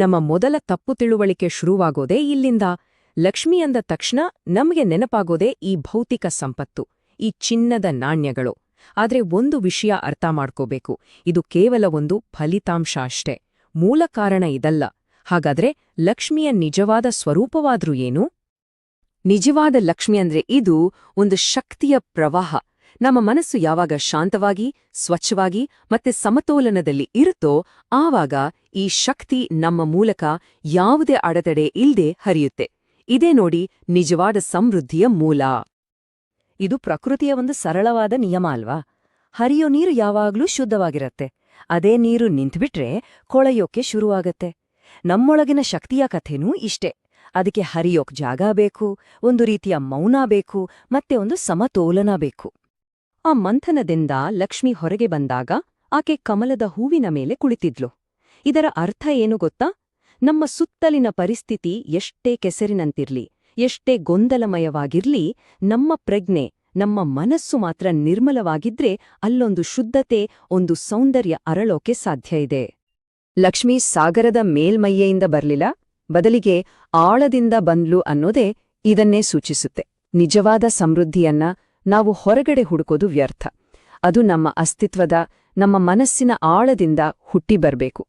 ನಮ್ಮ ಮೊದಲ ತಪ್ಪು ತಿಳುವಳಿಕೆ ಶುರುವಾಗೋದೇ ಇಲ್ಲಿಂದ. ಲಕ್ಷ್ಮಿ ಅಂದ ತಕ್ಷಣ ನಮಗೆ ನೆನಪಾಗೋದೇ ಈ ಭೌತಿಕ ಸಂಪತ್ತು, ಈ ಚಿನ್ನದ ನಾಣ್ಯಗಳು. ಆದ್ರೆ ಒಂದು ವಿಷಯ ಅರ್ಥ ಮಾಡ್ಕೋಬೇಕು, ಇದು ಕೇವಲ ಒಂದು ಫಲಿತಾಂಶ ಅಷ್ಟೇ, ಮೂಲ ಕಾರಣ ಇದಲ್ಲ. ಹಾಗಾದ್ರೆ ಲಕ್ಷ್ಮಿಯ ನಿಜವಾದ ಸ್ವರೂಪವಾದ್ರೂ ಏನು? ನಿಜವಾದ ಲಕ್ಷ್ಮಿ ಅಂದ್ರೆ ಇದು ಒಂದು ಶಕ್ತಿಯ ಪ್ರವಾಹ ನಮ್ಮ ಮನಸ್ಸು ಯಾವಾಗ ಶಾಂತವಾಗಿ, ಸ್ವಚ್ಛವಾಗಿ ಮತ್ತೆ ಸಮತೋಲನದಲ್ಲಿ ಇರುತ್ತೋ ಆವಾಗ ಈ ಶಕ್ತಿ ನಮ್ಮ ಮೂಲಕ ಯಾವುದೇ ಅಡೆತಡೆ ಇಲ್ಲದೆ ಹರಿಯುತ್ತೆ. ಇದೇ ನೋಡಿ ನಿಜವಾದ ಸಮೃದ್ಧಿಯ ಮೂಲ. ಇದು ಪ್ರಕೃತಿಯ ಒಂದು ಸರಳವಾದ ನಿಯಮ ಅಲ್ವಾ? ಹರಿಯೋ ನೀರು ಯಾವಾಗ್ಲೂ ಶುದ್ಧವಾಗಿರತ್ತೆ. ಅದೇ ನೀರು ನಿಂತ್ಬಿಟ್ರೆ ಕೊಳೆಯೋಕೆ ಶುರುವಾಗತ್ತೆ. ನಮ್ಮೊಳಗಿನ ಶಕ್ತಿಯ ಕಥೆನೂ ಇಷ್ಟೇ. ಅದಕ್ಕೆ ಹರಿಯೋಕ್ ಜಾಗ ಬೇಕು, ಒಂದು ರೀತಿಯ ಮೌನ ಬೇಕು, ಮತ್ತೆ ಒಂದು ಸಮತೋಲನ ಬೇಕು. ಆ ಮಂಥನದಿಂದ ಲಕ್ಷ್ಮಿ ಹೊರಗೆ ಬಂದಾಗ ಆಕೆ ಕಮಲದ ಹೂವಿನ ಮೇಲೆ ಕುಳಿತಿದ್ಲು. ಇದರ ಅರ್ಥ ಏನು ಗೊತ್ತಾ? ನಮ್ಮ ಸುತ್ತಲಿನ ಪರಿಸ್ಥಿತಿ ಎಷ್ಟೇ ಕೆಸರಿನಂತಿರ್ಲಿ, ಎಷ್ಟೇ ಗೊಂದಲಮಯವಾಗಿರ್ಲಿ, ನಮ್ಮ ಪ್ರಜ್ಞೆ, ನಮ್ಮ ಮನಸ್ಸು ಮಾತ್ರ ನಿರ್ಮಲವಾಗಿದ್ರೆ ಅಲ್ಲೊಂದು ಶುದ್ಧತೆ, ಒಂದು ಸೌಂದರ್ಯ ಅರಳೋಕೆ ಸಾಧ್ಯ ಇದೆ. ಲಕ್ಷ್ಮಿ ಸಾಗರದ ಮೇಲ್ಮೈಯೆಯಿಂದ ಬರ್ಲಿಲ್ಲ. ಬದಲಿಗೆ ಆಳದಿಂದ ಬಂದ್ಲು ಅನ್ನೋದೇ ಇದನ್ನೇ ಸೂಚಿಸುತ್ತೆ. ನಿಜವಾದ ಸಮೃದ್ಧಿಯನ್ನ ನಾವು ಹೊರಗಡೆ ಹುಡುಕೋದು ವ್ಯರ್ಥ. ಅದು ನಮ್ಮ ಅಸ್ತಿತ್ವದ ನಮ್ಮ ಮನಸ್ಸಿನ ಆಳದಿಂದ ಹುಟ್ಟಿ ಬರ್ಬೇಕು